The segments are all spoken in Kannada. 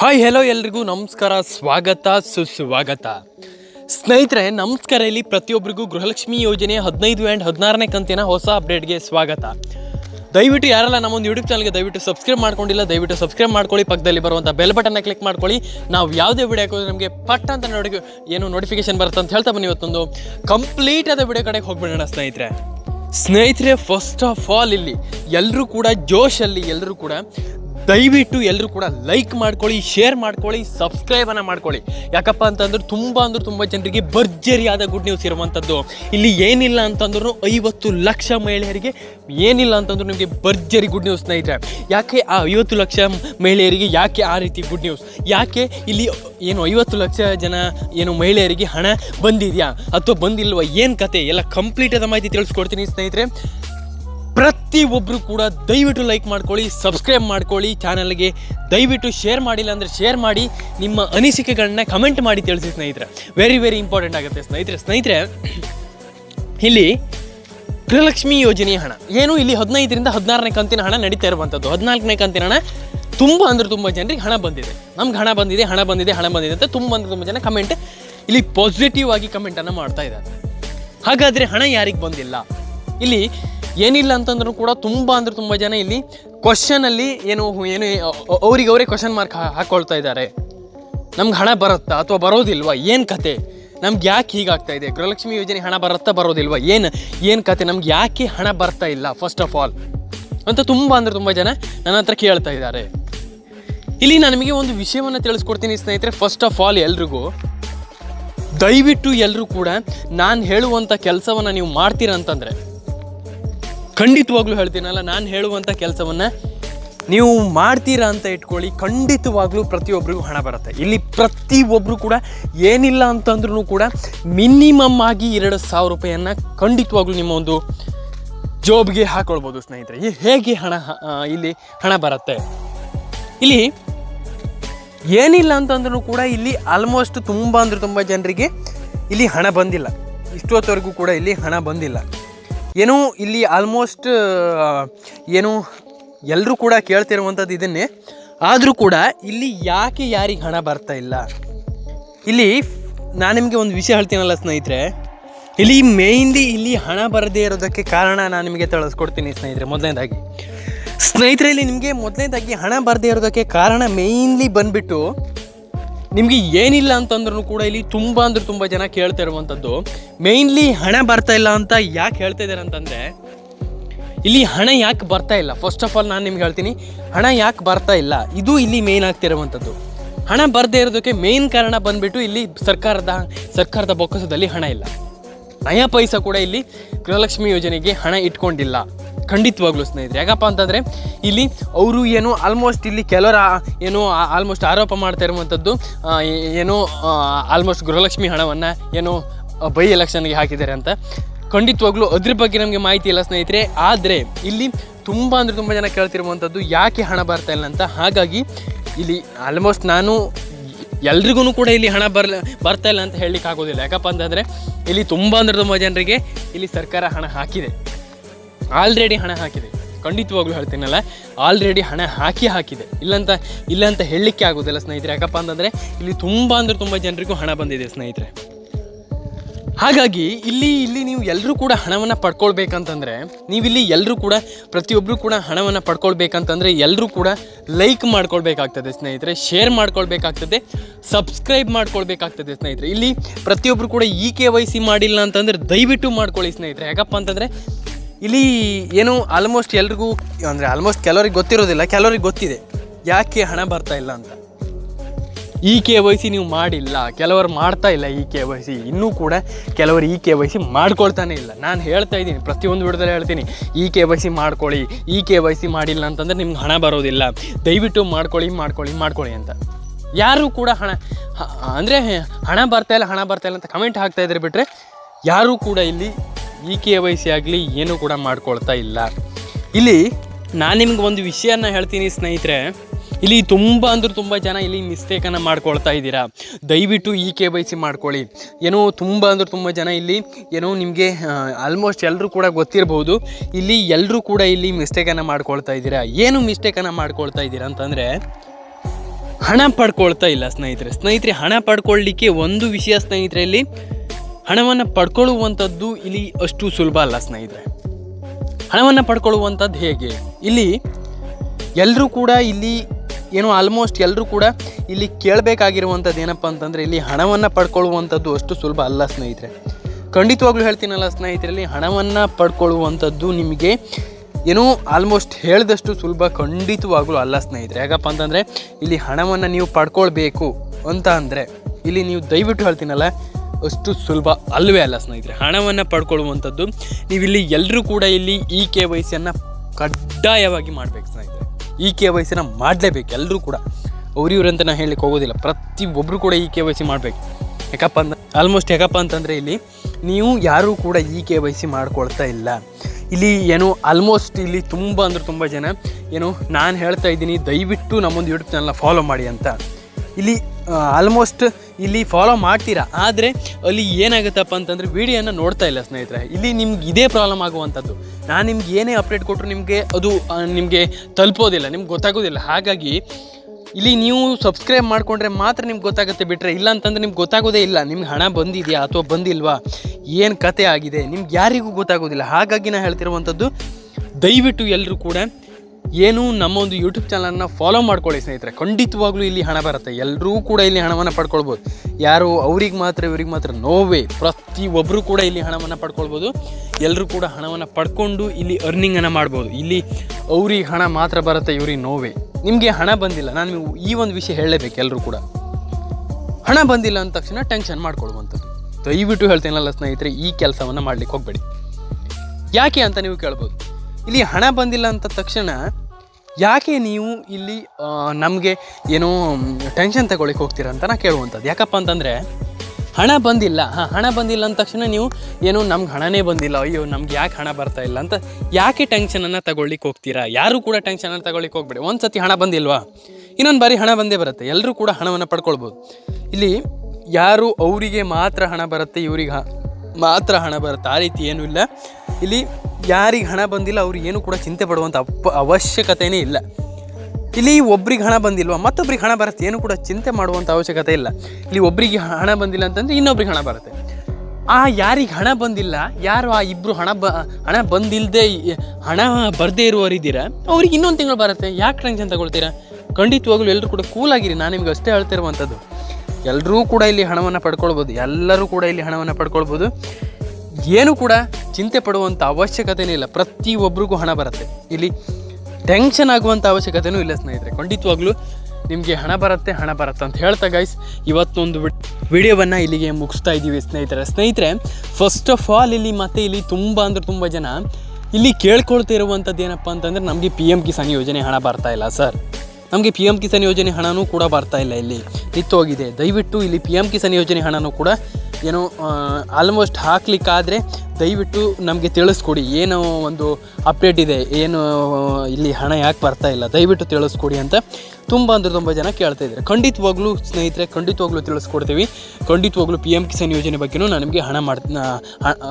ಹಾಯ್ ಹೆಲೋ ಎಲ್ರಿಗೂ. ನಮಸ್ಕಾರ. ಸ್ವಾಗತ, ಸುಸ್ವಾಗತ. ಸ್ನೇಹಿತರೆ ನಮಸ್ಕಾರ ಇಲ್ಲಿ ಪ್ರತಿಯೊಬ್ಬರಿಗೂ ಗೃಹಲಕ್ಷ್ಮಿ ಯೋಜನೆ ಹದಿನೈದು ಆ್ಯಂಡ್ ಹದಿನಾರನೇ ಕಂತಿನ ಹೊಸ ಅಪ್ಡೇಟ್ಗೆ ಸ್ವಾಗತ. ದಯವಿಟ್ಟು ಯಾರೆಲ್ಲ ನಮ್ಮೊಂದು ಯೂಟ್ಯೂಬ್ ಚಾನಲ್ಗೆ ದಯವಿಟ್ಟು ಸಬ್ಸ್ಕ್ರೈಬ್ ಮಾಡ್ಕೊಂಡಿಲ್ಲ, ದಯವಿಟ್ಟು ಸಬ್ಸ್ಕ್ರೈಬ್ ಮಾಡ್ಕೊಳ್ಳಿ, ಪಕ್ಕದಲ್ಲಿ ಬರುವಂಥ ಬೆಲ್ ಬಟನ್ನ ಕ್ಲಿಕ್ ಮಾಡ್ಕೊಳ್ಳಿ. ನಾವು ಯಾವುದೇ ವಿಡಿಯೋ ಹಾಕೋದು ನಮಗೆ ಪಟ್ ಅಂತ ನೋಡಿ ಏನು ನೋಟಿಫಿಕೇಶನ್ ಬರುತ್ತೆ ಅಂತ ಹೇಳ್ತಾ ಬನ್ನಿ ಇವತ್ತೊಂದು ಕಂಪ್ಲೀಟ್ ಆದ ವಿಡಿಯೋ ಕಡೆಗೆ ಹೋಗ್ಬಿಡೋಣ ಸ್ನೇಹಿತರೆ. ಸ್ನೇಹಿತರೆ ಫಸ್ಟ್ ಆಫ್ ಆಲ್ ಇಲ್ಲಿ ಎಲ್ಲರೂ ಕೂಡ ಜೋಶಲ್ಲಿ ಎಲ್ಲರೂ ಕೂಡ ದಯವಿಟ್ಟು ಎಲ್ಲರೂ ಕೂಡ ಲೈಕ್ ಮಾಡ್ಕೊಳ್ಳಿ ಶೇರ್ ಮಾಡ್ಕೊಳ್ಳಿ ಸಬ್ಸ್ಕ್ರೈಬನ್ನು ಮಾಡ್ಕೊಳ್ಳಿ. ಯಾಕಪ್ಪ ಅಂತಂದ್ರೆ ತುಂಬ ಅಂದ್ರೆ ತುಂಬ ಜನರಿಗೆ ಭರ್ಜರಿಯಾದ ಗುಡ್ ನ್ಯೂಸ್ ಇರುವಂಥದ್ದು. ಇಲ್ಲಿ ಏನಿಲ್ಲ ಅಂತಂದ್ರೂ ಐವತ್ತು ಲಕ್ಷ ಮಹಿಳೆಯರಿಗೆ ಏನಿಲ್ಲ ಅಂತಂದ್ರೂ ನಿಮಗೆ ಭರ್ಜರಿ ಗುಡ್ ನ್ಯೂಸ್ ಸ್ನೇಹಿತರೆ. ಯಾಕೆ ಆ ಐವತ್ತು ಲಕ್ಷ ಮಹಿಳೆಯರಿಗೆ ಯಾಕೆ ಆ ರೀತಿ ಗುಡ್ ನ್ಯೂಸ್ ಯಾಕೆ ಇಲ್ಲಿ ಏನು ಐವತ್ತು ಲಕ್ಷ ಜನ ಏನು ಮಹಿಳೆಯರಿಗೆ ಹಣ ಬಂದಿದೆಯಾ? ಅಥವಾ ಬಂದಿಲ್ವಾ? ಏನು ಕತೆ? ಎಲ್ಲ ಕಂಪ್ಲೀಟ್ ಆದ ಮಾಹಿತಿ ತಿಳಿಸ್ಕೊಡ್ತೀನಿ ಸ್ನೇಹಿತರೆ. ಪ್ರತಿ ಒಬ್ಬರು ಕೂಡ ದಯವಿಟ್ಟು ಲೈಕ್ ಮಾಡ್ಕೊಳ್ಳಿ ಸಬ್ಸ್ಕ್ರೈಬ್ ಮಾಡ್ಕೊಳ್ಳಿ ಚಾನಲ್ಗೆ ದಯವಿಟ್ಟು ಶೇರ್ ಮಾಡಿಲ್ಲ ಅಂದರೆ ಶೇರ್ ಮಾಡಿ, ನಿಮ್ಮ ಅನಿಸಿಕೆಗಳನ್ನ ಕಮೆಂಟ್ ಮಾಡಿ ತಿಳಿಸಿ ಸ್ನೇಹಿತರೆ. ವೆರಿ ವೆರಿ ಇಂಪಾರ್ಟೆಂಟ್ ಆಗುತ್ತೆ ಸ್ನೇಹಿತರೆ. ಸ್ನೇಹಿತರೆ, ಇಲ್ಲಿ ಗೃಹಲಕ್ಷ್ಮಿ ಯೋಜನೆಯ ಹಣ. ಏನು ಇಲ್ಲಿ ಹದಿನೈದರಿಂದ ಹದಿನಾರನೇ ಕಂತಿನ ಹಣ ನಡೀತಾ ಇರುವಂಥದ್ದು ಹದಿನಾಲ್ಕನೇ ಕಂತಿನ ಹಣ ತುಂಬ ಅಂದ್ರೆ ತುಂಬ ಜನರಿಗೆ ಹಣ ಬಂದಿದೆ. ನಮ್ಗೆ ಹಣ ಬಂದಿದೆ ಹಣ ಬಂದಿದೆ ಹಣ ಬಂದಿದೆ ಅಂತ ತುಂಬ ಅಂದ್ರೆ ತುಂಬ ಜನ ಕಮೆಂಟ್ ಇಲ್ಲಿ ಪಾಸಿಟಿವ್ ಆಗಿ ಕಮೆಂಟನ್ನು ಮಾಡ್ತಾ ಇದ್ದಾರೆ. ಹಾಗಾದರೆ ಹಣ ಯಾರಿಗೆ ಬಂದಿಲ್ಲ? ಇಲ್ಲಿ ಏನಿಲ್ಲ ಅಂತಂದ್ರೂ ಕೂಡ ತುಂಬ ಅಂದ್ರೆ ತುಂಬ ಜನ ಇಲ್ಲಿ ಕ್ವಶನಲ್ಲಿ ಏನು ಏನು ಅವ್ರಿಗೆ ಅವರೇ ಕ್ವಶನ್ ಮಾರ್ಕ್ ಹಾಕ್ಕೊಳ್ತಾ ಇದ್ದಾರೆ. ನಮ್ಗೆ ಹಣ ಬರುತ್ತಾ ಅಥವಾ ಬರೋದಿಲ್ವಾ? ಏನು ಕತೆ? ನಮ್ಗೆ ಯಾಕೆ ಹೀಗಾಗ್ತಾ ಇದೆ? ಗೃಹಲಕ್ಷ್ಮಿ ಯೋಜನೆ ಹಣ ಬರುತ್ತಾ ಬರೋದಿಲ್ವಾ? ಏನು ಏನು ಕತೆ? ನಮ್ಗೆ ಯಾಕೆ ಹಣ ಬರ್ತಾ ಇಲ್ಲ ಫಸ್ಟ್ ಆಫ್ ಆಲ್ ಅಂತ ತುಂಬ ಅಂದರೆ ತುಂಬ ಜನ ನನ್ನ ಹತ್ರ ಕೇಳ್ತಾ ಇದ್ದಾರೆ. ಇಲ್ಲಿ ನಾನು ನಿಮಗೆ ಒಂದು ವಿಷಯವನ್ನು ತಿಳಿಸ್ಕೊಡ್ತೀನಿ ಸ್ನೇಹಿತರೆ. ಫಸ್ಟ್ ಆಫ್ ಆಲ್ ಎಲ್ರಿಗೂ, ದಯವಿಟ್ಟು ಎಲ್ಲರೂ ಕೂಡ ನಾನು ಹೇಳುವಂಥ ಕೆಲಸವನ್ನು ನೀವು ಮಾಡ್ತೀರಾ ಅಂತಂದರೆ ಖಂಡಿತವಾಗ್ಲೂ ಹೇಳ್ತೀನಲ್ಲ, ನಾನು ಹೇಳುವಂಥ ಕೆಲಸವನ್ನು ನೀವು ಮಾಡ್ತೀರಾ ಅಂತ ಇಟ್ಕೊಳ್ಳಿ, ಖಂಡಿತವಾಗ್ಲೂ ಪ್ರತಿಯೊಬ್ಬರಿಗೂ ಹಣ ಬರುತ್ತೆ. ಇಲ್ಲಿ ಪ್ರತಿಯೊಬ್ಬರು ಕೂಡ ಏನಿಲ್ಲ ಅಂತಂದ್ರೂ ಕೂಡ ಮಿನಿಮಮ್ ಆಗಿ ಎರಡು ಸಾವಿರ ರೂಪಾಯಿಯನ್ನು ಖಂಡಿತವಾಗ್ಲೂ ನಿಮ್ಮ ಒಂದು ಜಾಬ್ಗೆ ಹಾಕೊಳ್ಬೋದು ಸ್ನೇಹಿತರೆ. ಹೇಗೆ ಹಣ ಇಲ್ಲಿ ಹಣ ಬರುತ್ತೆ? ಇಲ್ಲಿ ಏನಿಲ್ಲ ಅಂತಂದ್ರೂ ಕೂಡ ಇಲ್ಲಿ ಆಲ್ಮೋಸ್ಟ್ ತುಂಬ ಅಂದರೆ ತುಂಬ ಜನರಿಗೆ ಇಲ್ಲಿ ಹಣ ಬಂದಿಲ್ಲ. ಇಷ್ಟೊತ್ತವರೆಗೂ ಕೂಡ ಇಲ್ಲಿ ಹಣ ಬಂದಿಲ್ಲ. ಏನು ಇಲ್ಲಿ ಆಲ್ಮೋಸ್ಟ್ ಏನು ಎಲ್ಲರೂ ಕೂಡ ಕೇಳ್ತಿರುವಂಥದ್ದು ಇದನ್ನೇ. ಆದರೂ ಕೂಡ ಇಲ್ಲಿ ಯಾಕೆ ಯಾರಿಗೆ ಹಣ ಬರ್ತಾ ಇಲ್ಲ? ಇಲ್ಲಿ ನಾನು ನಿಮಗೆ ಒಂದು ವಿಷಯ ಹೇಳ್ತೀನಲ್ಲ ಸ್ನೇಹಿತರೆ. ಇಲ್ಲಿ ಮೇಯ್ನ್ಲಿ ಇಲ್ಲಿ ಹಣ ಬರದೇ ಇರೋದಕ್ಕೆ ಕಾರಣ ನಾನು ನಿಮಗೆ ತಿಳಿಸ್ಕೊಡ್ತೀನಿ ಸ್ನೇಹಿತರೆ, ಮೊದಲನೇದಾಗಿ. ಸ್ನೇಹಿತರೆ, ಇಲ್ಲಿ ನಿಮಗೆ ಮೊದಲನೇದಾಗಿ ಹಣ ಬರದೇ ಇರೋದಕ್ಕೆ ಕಾರಣ ಮೇಯ್ನ್ಲಿ ಬಂದ್ಬಿಟ್ಟು ನಿಮಗೆ ಏನಿಲ್ಲ ಅಂತಂದ್ರೂ ಕೂಡ ಇಲ್ಲಿ ತುಂಬ ಅಂದ್ರೆ ತುಂಬ ಜನ ಕೇಳ್ತಾ ಇರುವಂಥದ್ದು ಮೇಯ್ನ್ಲಿ ಹಣ ಬರ್ತಾ ಇಲ್ಲ ಅಂತ ಯಾಕೆ ಹೇಳ್ತಾ ಇದ್ದಾರೆ ಅಂತಂದರೆ, ಇಲ್ಲಿ ಹಣ ಯಾಕೆ ಬರ್ತಾ ಇಲ್ಲ? ಫಸ್ಟ್ ಆಫ್ ಆಲ್ ನಾನು ನಿಮ್ಗೆ ಹೇಳ್ತೀನಿ, ಹಣ ಯಾಕೆ ಬರ್ತಾ ಇಲ್ಲ? ಇದು ಇಲ್ಲಿ ಮೇಯ್ನ್ ಆಗ್ತಿರುವಂಥದ್ದು ಹಣ ಬರದೇ ಇರೋದಕ್ಕೆ ಮೇಯ್ನ್ ಕಾರಣ ಬಂದ್ಬಿಟ್ಟು ಇಲ್ಲಿ ಸರ್ಕಾರದ ಸರ್ಕಾರದ ಬೊಕ್ಕಸದಲ್ಲಿ ಹಣ ಇಲ್ಲ. ನಯ ಪೈಸಾ ಕೂಡ ಇಲ್ಲಿ ಗೃಹಲಕ್ಷ್ಮಿ ಯೋಜನೆಗೆ ಹಣ ಇಟ್ಕೊಂಡಿಲ್ಲ. ಖಂಡಿತವಾಗ್ಲೂ ಸ್ನೇಹಿತರೆ. ಯಾಕಪ್ಪ ಅಂತಂದರೆ ಇಲ್ಲಿ ಅವರು ಏನು ಆಲ್ಮೋಸ್ಟ್ ಇಲ್ಲಿ ಕೆಲವರ ಏನು ಆಲ್ಮೋಸ್ಟ್ ಆರೋಪ ಮಾಡ್ತಾ ಇರುವಂಥದ್ದು ಏನು ಆಲ್ಮೋಸ್ಟ್ ಗೃಹಲಕ್ಷ್ಮಿ ಹಣವನ್ನು ಏನು ಬೈ ಎಲೆಕ್ಷನ್ಗೆ ಹಾಕಿದ್ದಾರೆ ಅಂತ. ಖಂಡಿತವಾಗ್ಲೂ ಅದ್ರ ಬಗ್ಗೆ ನಮಗೆ ಮಾಹಿತಿ ಇಲ್ಲ ಸ್ನೇಹಿತರೆ. ಆದರೆ ಇಲ್ಲಿ ತುಂಬ ಅಂದರೆ ತುಂಬ ಜನ ಕೇಳ್ತಿರುವಂಥದ್ದು ಯಾಕೆ ಹಣ ಬರ್ತಾ ಇಲ್ಲ ಅಂತ. ಹಾಗಾಗಿ ಇಲ್ಲಿ ಆಲ್ಮೋಸ್ಟ್ ನಾನು ಎಲ್ರಿಗೂ ಕೂಡ ಇಲ್ಲಿ ಹಣ ಬರ್ಲ, ಬರ್ತಾ ಇಲ್ಲ ಅಂತ ಹೇಳಲಿಕ್ಕೆ ಆಗೋದಿಲ್ಲ. ಯಾಕಪ್ಪ ಅಂತಂದರೆ ಇಲ್ಲಿ ತುಂಬ ಅಂದರೆ ತುಂಬ ಜನರಿಗೆ ಇಲ್ಲಿ ಸರ್ಕಾರ ಹಣ ಹಾಕಿದೆ. ಆಲ್ರೆಡಿ ಹಣ ಹಾಕಿದೆ. ಖಂಡಿತವಾಗ್ಲೂ ಹೇಳ್ತೀನಲ್ಲ ಆಲ್ರೆಡಿ ಹಣ ಹಾಕಿ ಹಾಕಿದೆ. ಇಲ್ಲಂತ ಇಲ್ಲಂತ ಹೇಳಲಿಕ್ಕೆ ಆಗೋದಿಲ್ಲ ಸ್ನೇಹಿತರೆ. ಯಾಕಪ್ಪ ಅಂತಂದರೆ, ಇಲ್ಲಿ ತುಂಬ ಅಂದರೆ ತುಂಬ ಜನರಿಗೂ ಹಣ ಬಂದಿದೆ ಸ್ನೇಹಿತರೆ. ಹಾಗಾಗಿ ಇಲ್ಲಿ ಇಲ್ಲಿ ನೀವು ಎಲ್ಲರೂ ಕೂಡ ಹಣವನ್ನು ಪಡ್ಕೊಳ್ಬೇಕಂತಂದರೆ, ನೀವಿಲ್ಲಿ ಎಲ್ಲರೂ ಕೂಡ ಪ್ರತಿಯೊಬ್ಬರು ಕೂಡ ಹಣವನ್ನು ಪಡ್ಕೊಳ್ಬೇಕಂತಂದರೆ ಎಲ್ಲರೂ ಕೂಡ ಲೈಕ್ ಮಾಡ್ಕೊಳ್ಬೇಕಾಗ್ತದೆ ಸ್ನೇಹಿತರೆ. ಶೇರ್ ಮಾಡ್ಕೊಳ್ಬೇಕಾಗ್ತದೆ. ಸಬ್ಸ್ಕ್ರೈಬ್ ಮಾಡ್ಕೊಳ್ಬೇಕಾಗ್ತದೆ ಸ್ನೇಹಿತರೆ. ಇಲ್ಲಿ ಪ್ರತಿಯೊಬ್ಬರು ಕೂಡ ಇ ಕೆ ವೈ ಸಿ ಮಾಡಿಲ್ಲ ಅಂತಂದರೆ ದಯವಿಟ್ಟು ಮಾಡ್ಕೊಳ್ಳಿ ಸ್ನೇಹಿತರೆ. ಯಾಕಪ್ಪ ಅಂತಂದರೆ ಇಲ್ಲಿ ಏನು ಆಲ್ಮೋಸ್ಟ್ ಎಲ್ರಿಗೂ, ಅಂದರೆ ಆಲ್ಮೋಸ್ಟ್ ಕೆಲವರಿಗೆ ಗೊತ್ತಿರೋದಿಲ್ಲ, ಕೆಲವರಿಗೆ ಗೊತ್ತಿದೆ. ಯಾಕೆ ಹಣ ಬರ್ತಾ ಇಲ್ಲ ಅಂತ? ಈ ಕೆ ವೈ ಸಿ ನೀವು ಮಾಡಿಲ್ಲ, ಕೆಲವರು ಮಾಡ್ತಾ ಇಲ್ಲ ಈ ಕೆ ವೈ ಸಿ. ಇನ್ನೂ ಕೂಡ ಕೆಲವರು ಈ ಕೆ ವೈ ಸಿ ಮಾಡ್ಕೊಳ್ತಾನೆ ಇಲ್ಲ. ನಾನು ಹೇಳ್ತಾ ಇದ್ದೀನಿ, ಪ್ರತಿಯೊಂದು ವಿಡಿಯೋದಲ್ಲಿ ಹೇಳ್ತೀನಿ, ಈ ಕೆ ವೈ ಸಿ ಮಾಡ್ಕೊಳ್ಳಿ, ಈ ಕೆ ವೈ ಸಿ ಮಾಡಿಲ್ಲ ಅಂತಂದರೆ ನಿಮ್ಗೆ ಹಣ ಬರೋದಿಲ್ಲ. ದಯವಿಟ್ಟು ಮಾಡ್ಕೊಳ್ಳಿ ಮಾಡ್ಕೊಳ್ಳಿ ಮಾಡ್ಕೊಳ್ಳಿ ಅಂತ. ಯಾರೂ ಕೂಡ ಹಣ ಅಂದರೆ ಹಣ ಬರ್ತಾ ಇಲ್ಲ, ಹಣ ಬರ್ತಾ ಇಲ್ಲ ಅಂತ ಕಮೆಂಟ್ ಹಾಕ್ತಾ ಇದ್ದಾರೆ ಬಿಟ್ಟರೆ ಯಾರೂ ಕೂಡ ಇಲ್ಲಿ ಇ ಕೆ ವೈ ಸಿ ಆಗಲಿ ಏನೂ ಕೂಡ ಮಾಡ್ಕೊಳ್ತಾ ಇಲ್ಲ. ಇಲ್ಲಿ ನಾನು ನಿಮ್ಗೆ ಒಂದು ವಿಷಯನ ಹೇಳ್ತೀನಿ ಸ್ನೇಹಿತರೆ. ಇಲ್ಲಿ ತುಂಬ ಅಂದ್ರೆ ತುಂಬ ಜನ ಇಲ್ಲಿ ಮಿಸ್ಟೇಕನ್ನು ಮಾಡ್ಕೊಳ್ತಾ ಇದ್ದೀರಾ. ದಯವಿಟ್ಟು ಇ ಕೆ ವೈ ಸಿ ಮಾಡ್ಕೊಳ್ಳಿ. ಏನೋ ತುಂಬ ಅಂದ್ರೆ ತುಂಬ ಜನ ಇಲ್ಲಿ ಏನೋ ನಿಮಗೆ ಆಲ್ಮೋಸ್ಟ್ ಎಲ್ಲರೂ ಕೂಡ ಗೊತ್ತಿರ್ಬೋದು. ಇಲ್ಲಿ ಎಲ್ಲರೂ ಕೂಡ ಇಲ್ಲಿ ಮಿಸ್ಟೇಕನ್ನು ಮಾಡ್ಕೊಳ್ತಾ ಇದ್ದೀರಾ. ಏನು ಮಿಸ್ಟೇಕನ್ನು ಮಾಡ್ಕೊಳ್ತಾ ಇದ್ದೀರಾ ಅಂತಂದರೆ, ಹಣ ಪಡ್ಕೊಳ್ತಾ ಇಲ್ಲ ಸ್ನೇಹಿತರೆ. ಸ್ನೇಹಿತರೆ, ಹಣ ಪಡ್ಕೊಳ್ಳಿಕ್ಕೆ ಒಂದು ವಿಷಯ ಸ್ನೇಹಿತರೆ ಇಲ್ಲಿ ಹಣವನ್ನು ಪಡ್ಕೊಳ್ಳುವಂಥದ್ದು ಇಲ್ಲಿ ಅಷ್ಟು ಸುಲಭ ಅಲ್ಲ ಸ್ನೇಹಿತರೆ. ಹಣವನ್ನು ಪಡ್ಕೊಳ್ಳುವಂಥದ್ದು ಹೇಗೆ? ಇಲ್ಲಿ ಎಲ್ಲರೂ ಕೂಡ ಇಲ್ಲಿ ಏನೋ ಆಲ್ಮೋಸ್ಟ್ ಎಲ್ಲರೂ ಕೂಡ ಇಲ್ಲಿ ಕೇಳಬೇಕಾಗಿರುವಂಥದ್ದು ಏನಪ್ಪ ಅಂತಂದರೆ ಇಲ್ಲಿ ಹಣವನ್ನು ಪಡ್ಕೊಳ್ಳುವಂಥದ್ದು ಅಷ್ಟು ಸುಲಭ ಅಲ್ಲ ಸ್ನೇಹಿತರೆ. ಖಂಡಿತವಾಗ್ಲೂ ಹೇಳ್ತೀನಲ್ಲ ಸ್ನೇಹಿತರಲ್ಲಿ ಹಣವನ್ನು ಪಡ್ಕೊಳ್ಳುವಂಥದ್ದು ನಿಮಗೆ ಏನೋ ಆಲ್ಮೋಸ್ಟ್ ಹೇಳಿದಷ್ಟು ಸುಲಭ ಖಂಡಿತವಾಗ್ಲೂ ಅಲ್ಲ ಸ್ನೇಹಿತರೆ. ಯಾಕಪ್ಪ ಅಂತಂದರೆ ಇಲ್ಲಿ ಹಣವನ್ನು ನೀವು ಪಡ್ಕೊಳ್ಬೇಕು ಅಂತ ಅಂದರೆ ಇಲ್ಲಿ ನೀವು ದಯವಿಟ್ಟು ಹೇಳ್ತೀನಲ್ಲ ಅಷ್ಟು ಸುಲಭ ಅಲ್ಲವೇ ಅಲ್ಲ ಸ್ನೇಹಿತರೆ, ಹಣವನ್ನು ಪಡ್ಕೊಳ್ಳುವಂಥದ್ದು ನೀವಿಲ್ಲಿ ಎಲ್ಲರೂ ಕೂಡ ಇಲ್ಲಿ ಈ ಕೆ ವೈ ಸಿಯನ್ನು ಕಡ್ಡಾಯವಾಗಿ ಮಾಡಬೇಕು ಸ್ನೇಹಿತರೆ. ಈ ಕೆ ವೈ ಸಿನ ಮಾಡಲೇಬೇಕು ಎಲ್ಲರೂ ಕೂಡ. ಅವ್ರು ಇವ್ರು ಅಂತ ನಾನು ಹೇಳಲಿಕ್ಕೆ ಹೋಗೋದಿಲ್ಲ ಪ್ರತಿಯೊಬ್ಬರು ಕೂಡ ಈ ಕೆ ವೈ ಸಿ ಮಾಡಬೇಕು. ಯಾಕಪ್ಪ ಅಂತ ಆಲ್ಮೋಸ್ಟ್ ಯಾಕಪ್ಪ ಅಂತಂದರೆ ಇಲ್ಲಿ ನೀವು ಯಾರೂ ಕೂಡ ಈ ಕೆ ವೈ ಸಿ ಮಾಡ್ಕೊಳ್ತಾ ಇಲ್ಲ. ಇಲ್ಲಿ ಏನು ಆಲ್ಮೋಸ್ಟ್ ಇಲ್ಲಿ ತುಂಬ ಅಂದ್ರೆ ತುಂಬ ಜನ ಏನು ನಾನು ಹೇಳ್ತಾ ಇದ್ದೀನಿ, ದಯವಿಟ್ಟು ನಮ್ಮೊಂದು ಯೂಟ್ಯೂಬ್ ಚಾನಲ್ನ ಫಾಲೋ ಮಾಡಿ ಅಂತ. ಇಲ್ಲಿ ಆಲ್ಮೋಸ್ಟ್ ಇಲ್ಲಿ ಫಾಲೋ ಮಾಡ್ತೀರಾ? ಆದರೆ ಅಲ್ಲಿ ಏನಾಗುತ್ತಪ್ಪ ಅಂತಂದರೆ ವೀಡಿಯೋನ ನೋಡ್ತಾ ಇಲ್ಲ ಸ್ನೇಹಿತರೆ. ಇಲ್ಲಿ ನಿಮ್ಗೆ ಇದೇ ಪ್ರಾಬ್ಲಮ್ ಆಗುವಂಥದ್ದು. ನಾನು ನಿಮ್ಗೆ ಏನೇ ಅಪ್ಡೇಟ್ ಕೊಟ್ಟರು ನಿಮಗೆ ಅದು ನಿಮಗೆ ತಲುಪೋದಿಲ್ಲ, ನಿಮ್ಗೆ ಗೊತ್ತಾಗೋದಿಲ್ಲ. ಹಾಗಾಗಿ ಇಲ್ಲಿ ನೀವು ಸಬ್ಸ್ಕ್ರೈಬ್ ಮಾಡಿಕೊಂಡ್ರೆ ಮಾತ್ರ ನಿಮ್ಗೆ ಗೊತ್ತಾಗುತ್ತೆ ಬಿಟ್ಟರೆ ಇಲ್ಲ ಅಂತಂದ್ರೆ ನಿಮ್ಗೆ ಗೊತ್ತಾಗೋದೇ ಇಲ್ಲ. ನಿಮ್ಗೆ ಹಣ ಬಂದಿದೆಯಾ ಅಥವಾ ಬಂದಿಲ್ವಾ? ಏನು ಕತೆ ಆಗಿದೆ? ನಿಮ್ಗೆ ಯಾರಿಗೂ ಗೊತ್ತಾಗೋದಿಲ್ಲ. ಹಾಗಾಗಿ ನಾನು ಹೇಳ್ತಿರುವಂಥದ್ದು, ದಯವಿಟ್ಟು ಎಲ್ಲರೂ ಕೂಡ ಏನು ನಮ್ಮ ಒಂದು ಯೂಟ್ಯೂಬ್ ಚಾನಲನ್ನು ಫಾಲೋ ಮಾಡ್ಕೊಳ್ಳಿ ಸ್ನೇಹಿತರೆ. ಖಂಡಿತವಾಗ್ಲೂ ಇಲ್ಲಿ ಹಣ ಬರುತ್ತೆ. ಎಲ್ಲರೂ ಕೂಡ ಇಲ್ಲಿ ಹಣವನ್ನು ಪಡ್ಕೊಳ್ಬೋದು. ಯಾರು ಅವ್ರಿಗೆ ಮಾತ್ರ, ಇವ್ರಿಗೆ ಮಾತ್ರ ನೋವೇ. ಪ್ರತಿ ಒಬ್ಬರು ಕೂಡ ಇಲ್ಲಿ ಹಣವನ್ನು ಪಡ್ಕೊಳ್ಬೋದು. ಎಲ್ಲರೂ ಕೂಡ ಹಣವನ್ನು ಪಡ್ಕೊಂಡು ಇಲ್ಲಿ ಅರ್ನಿಂಗನ್ನು ಮಾಡ್ಬೋದು. ಇಲ್ಲಿ ಅವ್ರಿಗೆ ಹಣ ಮಾತ್ರ ಬರುತ್ತೆ, ಇವ್ರಿಗೆ ನೋವೇ. ನಿಮಗೆ ಹಣ ಬಂದಿಲ್ಲ. ನಾನು ಈ ಒಂದು ವಿಷಯ ಹೇಳಲೇಬೇಕು ಎಲ್ಲರೂ ಕೂಡ. ಹಣ ಬಂದಿಲ್ಲ ಅಂದ ತಕ್ಷಣ ಟೆನ್ಷನ್ ಮಾಡ್ಕೊಳ್ಬೋದು ದಯವಿಟ್ಟು ಹೇಳ್ತೇನಲ್ಲ ಸ್ನೇಹಿತರೆ, ಈ ಕೆಲಸವನ್ನು ಮಾಡ್ಲಿಕ್ಕೆ ಹೋಗಬೇಡಿ. ಯಾಕೆ ಅಂತ ನೀವು ಕೇಳ್ಬೋದು. ಇಲ್ಲಿ ಹಣ ಬಂದಿಲ್ಲ ಅಂತ ತಕ್ಷಣ ಯಾಕೆ ನೀವು ಇಲ್ಲಿ ನಮಗೆ ಏನೋ ಟೆನ್ಷನ್ ತಗೊಳ್ಳಿಕ್ಕೆ ಹೋಗ್ತೀರಾ ಅಂತ ನಾನು ಕೇಳುವಂಥದ್ದು. ಯಾಕಪ್ಪ ಅಂತಂದರೆ ಹಣ ಬಂದಿಲ್ಲ. ಹಾಂ, ಹಣ ಬಂದಿಲ್ಲ ಅಂದ ತಕ್ಷಣ ನೀವು ಏನೋ ನಮ್ಗೆ ಹಣನೇ ಬಂದಿಲ್ಲ. ಅಯ್ಯೋ, ನಮ್ಗೆ ಯಾಕೆ ಹಣ ಬರ್ತಾ ಇಲ್ಲ ಅಂತ ಯಾಕೆ ಟೆನ್ಷನನ್ನು ತಗೊಳ್ಳಿಕ್ಕೆ ಹೋಗ್ತೀರಾ? ಯಾರೂ ಕೂಡ ಟೆನ್ಷನನ್ನು ತಗೊಳ್ಳಿಕ್ಕೆ ಹೋಗ್ಬೇಡಿ. ಒಂದು ಸತಿ ಹಣ ಬಂದಿಲ್ವಾ? ಇನ್ನೊಂದು ಬಾರಿ ಹಣ ಬಂದೇ ಬರುತ್ತೆ. ಎಲ್ಲರೂ ಕೂಡ ಹಣವನ್ನು ಪಡ್ಕೊಳ್ಬೋದು. ಇಲ್ಲಿ ಯಾರು ಅವರಿಗೆ ಮಾತ್ರ ಹಣ ಬರುತ್ತೆ, ಇವ್ರಿಗೆ ಮಾತ್ರ ಹಣ ಬರುತ್ತೆ. ಆ ರೀತಿ ಏನೂ ಇಲ್ಲ. ಇಲ್ಲಿ ಯಾರಿಗೆ ಹಣ ಬಂದಿಲ್ಲ, ಅವ್ರು ಏನು ಕೂಡ ಚಿಂತೆ ಪಡುವಂಥ ಅಪ್ಪ ಅವಶ್ಯಕತೆಯೇ ಇಲ್ಲ. ಇಲ್ಲಿ ಒಬ್ರಿಗೆ ಹಣ ಬಂದಿಲ್ವ? ಮತ್ತೊಬ್ರಿಗೆ ಹಣ ಬರುತ್ತೆ, ಏನು ಕೂಡ ಚಿಂತೆ ಮಾಡುವಂಥ ಅವಶ್ಯಕತೆ ಇಲ್ಲ. ಇಲ್ಲಿ ಒಬ್ರಿಗೆ ಹಣ ಬಂದಿಲ್ಲ ಅಂತಂದರೆ ಇನ್ನೊಬ್ರಿಗೆ ಹಣ ಬರುತ್ತೆ. ಆ ಯಾರಿಗೆ ಹಣ ಬಂದಿಲ್ಲ, ಯಾರು ಆ ಇಬ್ಬರು ಹಣ ಬ, ಹಣ ಬಂದಿಲ್ಲದೆ ಹಣ ಬರದೇ ಇರುವವರಿದ್ದೀರಾ, ಅವ್ರಿಗೆ ಇನ್ನೊಂದು ತಿಂಗಳು ಬರುತ್ತೆ. ಯಾಕೆ ಟೆನ್ಷನ್ ತಗೊಳ್ತೀರಾ? ಖಂಡಿತವಾಗ್ಲೂ ಎಲ್ಲರೂ ಕೂಡ ಕೂಲಾಗಿರಿ ನಾನು ನಿಮ್ಗೆ ಅಷ್ಟೇ ಹೇಳ್ತಿರುವಂಥದ್ದು ಎಲ್ಲರೂ ಕೂಡ ಇಲ್ಲಿ ಹಣವನ್ನು ಪಡ್ಕೊಳ್ಬೋದು. ಎಲ್ಲರೂ ಕೂಡ ಇಲ್ಲಿ ಹಣವನ್ನು ಪಡ್ಕೊಳ್ಬೋದು. ಏನು ಕೂಡ ಚಿಂತೆ ಪಡುವಂಥ ಅವಶ್ಯಕತೆನೇ ಇಲ್ಲ. ಪ್ರತಿಯೊಬ್ಬರಿಗೂ ಹಣ ಬರುತ್ತೆ. ಇಲ್ಲಿ ಟೆನ್ಷನ್ ಆಗುವಂಥ ಅವಶ್ಯಕತೆನೂ ಇಲ್ಲ ಸ್ನೇಹಿತರೆ. ಖಂಡಿತವಾಗ್ಲೂ ನಿಮಗೆ ಹಣ ಬರುತ್ತೆ ಹಣ ಬರುತ್ತೆ ಅಂತ ಹೇಳ್ತಾ ಗೈಸ್ ಇವತ್ತೊಂದು ವಿಡಿಯೋವನ್ನು ಇಲ್ಲಿಗೆ ಮುಗಿಸ್ತಾ ಇದ್ದೀವಿ ಸ್ನೇಹಿತರೆ. ಸ್ನೇಹಿತರೆ ಫಸ್ಟ್ ಆಫ್ ಆಲ್ ಇಲ್ಲಿ ಮತ್ತೆ ಇಲ್ಲಿ ತುಂಬ ಅಂದ್ರೆ ತುಂಬ ಜನ ಇಲ್ಲಿ ಕೇಳ್ಕೊಳ್ತಾ ಇರುವಂಥದ್ದು ಏನಪ್ಪ ಅಂತಂದರೆ ನಮಗೆ ಪಿ ಎಂ ಕಿಸಾನ್ ಯೋಜನೆ ಹಣ ಬರ್ತಾ ಇಲ್ಲ ಸರ್. ನಮಗೆ ಪಿ ಎಂ ಕಿಸಾನ್ ಯೋಜನೆ ಹಣನೂ ಕೂಡ ಬರ್ತಾ ಇಲ್ಲ ಇಲ್ಲಿ. ನಿಂತೋಗಿದೆ. ದಯವಿಟ್ಟು ಇಲ್ಲಿ ಪಿ ಎಂ ಕಿಸಾನ್ ಯೋಜನೆ ಹಣನೂ ಕೂಡ ಏನೋ ಆಲ್ಮೋಸ್ಟ್ ಹಾಕ್ಲಿಕ್ಕಾದರೆ ದಯವಿಟ್ಟು ನಮಗೆ ತಿಳಿಸ್ಕೊಡಿ. ಏನು ಒಂದು ಅಪ್ಡೇಟ್ ಇದೆ, ಏನು ಇಲ್ಲಿ ಹಣ ಯಾಕೆ ಬರ್ತಾ ಇಲ್ಲ, ದಯವಿಟ್ಟು ತಿಳಿಸ್ಕೊಡಿ ಅಂತ. ತುಂಬ ಅಂದರೆ ತುಂಬ ಜನ ಕೇಳ್ತಾ ಇದ್ದಾರೆ. ಖಂಡಿತವಾಗ್ಲೂ ಸ್ನೇಹಿತರೆ, ಖಂಡಿತವಾಗ್ಲೂ ತಿಳಿಸ್ಕೊಡ್ತೀವಿ. ಖಂಡಿತವಾಗ್ಲೂ ಪಿ ಎಂ ಕಿಸಾನ್ ಯೋಜನೆ ಬಗ್ಗೆನೂ ನಾನು ನಿಮಗೆ ಹಣ ಮಾಡ್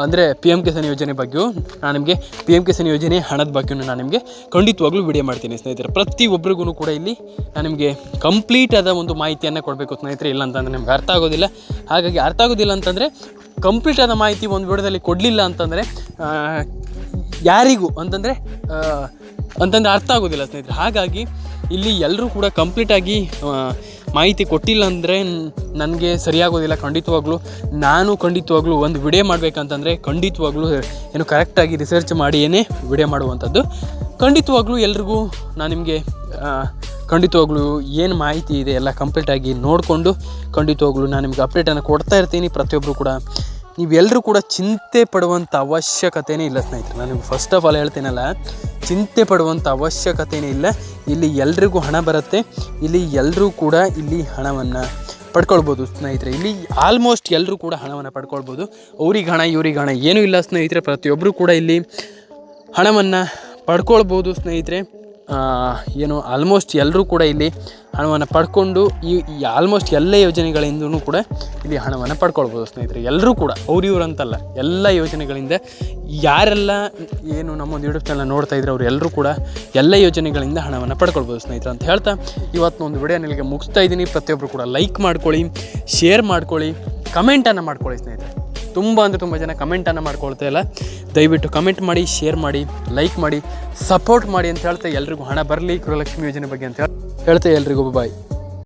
ಅಂದರೆ ಪಿ ಎಂ ಕಿಸಾನ್ ಯೋಜನೆ ಬಗ್ಗೆಯೂ ನಾನು ನಿಮಗೆ ಪಿ ಎಂ ಕಿಸಾನ್ ಯೋಜನೆ ಹಣದ ಬಗ್ಗೆಯೂ ನಾನು ನಿಮಗೆ ಖಂಡಿತವಾಗ್ಲೂ ವಿಡಿಯೋ ಮಾಡ್ತೀನಿ ಸ್ನೇಹಿತರೆ. ಪ್ರತಿ ಒಬ್ಬರಿಗೂ ಕೂಡ ಇಲ್ಲಿ ನಾನು ನಿಮಗೆ ಕಂಪ್ಲೀಟ್ ಆದ ಒಂದು ಮಾಹಿತಿಯನ್ನು ಕೊಡಬೇಕು ಸ್ನೇಹಿತರೆ. ಇಲ್ಲ ಅಂತಂದರೆ ನಿಮ್ಗೆ ಅರ್ಥ ಆಗೋದಿಲ್ಲ. ಹಾಗಾಗಿ ಅರ್ಥ ಆಗೋದಿಲ್ಲ ಅಂತಂದರೆ ಕಂಪ್ಲೀಟ್ ಆದ ಮಾಹಿತಿ ಒಂದು ವಿಡಿಯೋದಲ್ಲಿ ಕೊಡಲಿಲ್ಲ ಅಂತಂದರೆ ಯಾರಿಗೂ ಅಂತಂದರೆ ಅಂತಂದರೆ ಅರ್ಥ ಆಗೋದಿಲ್ಲ ಸ್ನೇಹಿತರೆ. ಹಾಗಾಗಿ ಇಲ್ಲಿ ಎಲ್ಲರೂ ಕೂಡ ಕಂಪ್ಲೀಟಾಗಿ ಮಾಹಿತಿ ಕೊಟ್ಟಿಲ್ಲ ಅಂದರೆ ನನಗೆ ಸರಿಯಾಗೋದಿಲ್ಲ ಖಂಡಿತವಾಗ್ಲೂ. ನಾನು ಖಂಡಿತವಾಗ್ಲೂ ಒಂದು ವಿಡಿಯೋ ಮಾಡಬೇಕಂತಂದರೆ ಖಂಡಿತವಾಗ್ಲೂ ಏನು ಕರೆಕ್ಟಾಗಿ ರಿಸರ್ಚ್ ಮಾಡಿ ಏನೇ ವಿಡಿಯೋ ಮಾಡುವಂಥದ್ದು. ಖಂಡಿತವಾಗ್ಲೂ ಎಲ್ರಿಗೂ ನಾನು ನಿಮಗೆ ಖಂಡಿತವಾಗ್ಲೂ ಏನು ಮಾಹಿತಿ ಇದೆ ಎಲ್ಲ ಕಂಪ್ಲೀಟಾಗಿ ನೋಡಿಕೊಂಡು ಖಂಡಿತವಾಗ್ಲೂ ನಾನು ನಿಮಗೆ ಅಪ್ಡೇಟನ್ನು ಕೊಡ್ತಾ ಇರ್ತೀನಿ. ಪ್ರತಿಯೊಬ್ಬರು ಕೂಡ ನೀವೆಲ್ಲರೂ ಕೂಡ ಚಿಂತೆ ಪಡುವಂಥ ಅವಶ್ಯಕತೆಯೇ ಇಲ್ಲ ಸ್ನೇಹಿತರೆ. ನಾನು ನಿಮ್ಗೆ ಫಸ್ಟ್ ಆಫ್ ಆಲ್ ಹೇಳ್ತೀನಲ್ಲ, ಚಿಂತೆ ಪಡುವಂಥ ಅವಶ್ಯಕತೆಯೇ ಇಲ್ಲ. ಇಲ್ಲಿ ಎಲ್ರಿಗೂ ಹಣ ಬರುತ್ತೆ. ಇಲ್ಲಿ ಎಲ್ಲರೂ ಕೂಡ ಇಲ್ಲಿ ಹಣವನ್ನು ಪಡ್ಕೊಳ್ಬೋದು ಸ್ನೇಹಿತರೆ. ಇಲ್ಲಿ ಆಲ್ಮೋಸ್ಟ್ ಎಲ್ಲರೂ ಕೂಡ ಹಣವನ್ನು ಪಡ್ಕೊಳ್ಬೋದು. ಅವ್ರಿಗೆ ಹಣ, ಇವ್ರಿಗೆ ಹಣ ಏನೂ ಇಲ್ಲ ಸ್ನೇಹಿತರೆ. ಪ್ರತಿಯೊಬ್ಬರು ಕೂಡ ಇಲ್ಲಿ ಹಣವನ್ನು ಪಡ್ಕೊಳ್ಬೋದು ಸ್ನೇಹಿತರೆ. ಏನು ಆಲ್ಮೋಸ್ಟ್ ಎಲ್ಲರೂ ಕೂಡ ಇಲ್ಲಿ ಹಣವನ್ನು ಪಡ್ಕೊಂಡು ಈ ಆಲ್ಮೋಸ್ಟ್ ಎಲ್ಲ ಯೋಜನೆಗಳಿಂದನೂ ಕೂಡ ಇಲ್ಲಿ ಹಣವನ್ನು ಪಡ್ಕೊಳ್ಬೋದು ಸ್ನೇಹಿತರೆ. ಎಲ್ಲರೂ ಕೂಡ ಅವ್ರಿವ್ರು ಅಂತಲ್ಲ, ಎಲ್ಲ ಯೋಜನೆಗಳಿಂದ ಯಾರೆಲ್ಲ ಏನು ನಮ್ಮೊಂದು ಯೂಟ್ಯೂಬ್ ಚಾನಲ್ ನೋಡ್ತಾ ಇದ್ರೆ ಅವ್ರು ಎಲ್ಲರೂ ಕೂಡ ಎಲ್ಲ ಯೋಜನೆಗಳಿಂದ ಹಣವನ್ನು ಪಡ್ಕೊಳ್ಬೋದು ಸ್ನೇಹಿತರೆ ಅಂತ ಹೇಳ್ತಾ ಇವತ್ತು ಒಂದು ವಿಡಿಯೋ ನಿಮಗೆ ಮುಗಿಸ್ತಾ ಇದ್ದೀನಿ. ಪ್ರತಿಯೊಬ್ಬರು ಕೂಡ ಲೈಕ್ ಮಾಡ್ಕೊಳ್ಳಿ ಶೇರ್ ಮಾಡ್ಕೊಳ್ಳಿ ಕಮೆಂಟನ್ನು ಮಾಡ್ಕೊಳ್ಳಿ ಸ್ನೇಹಿತರೆ. ತುಂಬ ಅಂದರೆ ತುಂಬ ಜನ ಕಮೆಂಟನ್ನು ಮಾಡ್ಕೊಳ್ತಾ ಇಲ್ಲ. ದಯವಿಟ್ಟು ಕಮೆಂಟ್ ಮಾಡಿ ಶೇರ್ ಮಾಡಿ ಲೈಕ್ ಮಾಡಿ ಸಪೋರ್ಟ್ ಮಾಡಿ ಅಂತ ಹೇಳ್ತಾ ಎಲ್ರಿಗೂ ಹಣ ಬರಲಿ. ಗೃಹಲಕ್ಷ್ಮಿ ಯೋಜನೆ ಬಗ್ಗೆ ಅಂತ ಹೇಳಿ ಹೇಳ್ತಾ ಎಲ್ರಿಗೂ ಬಾಯ್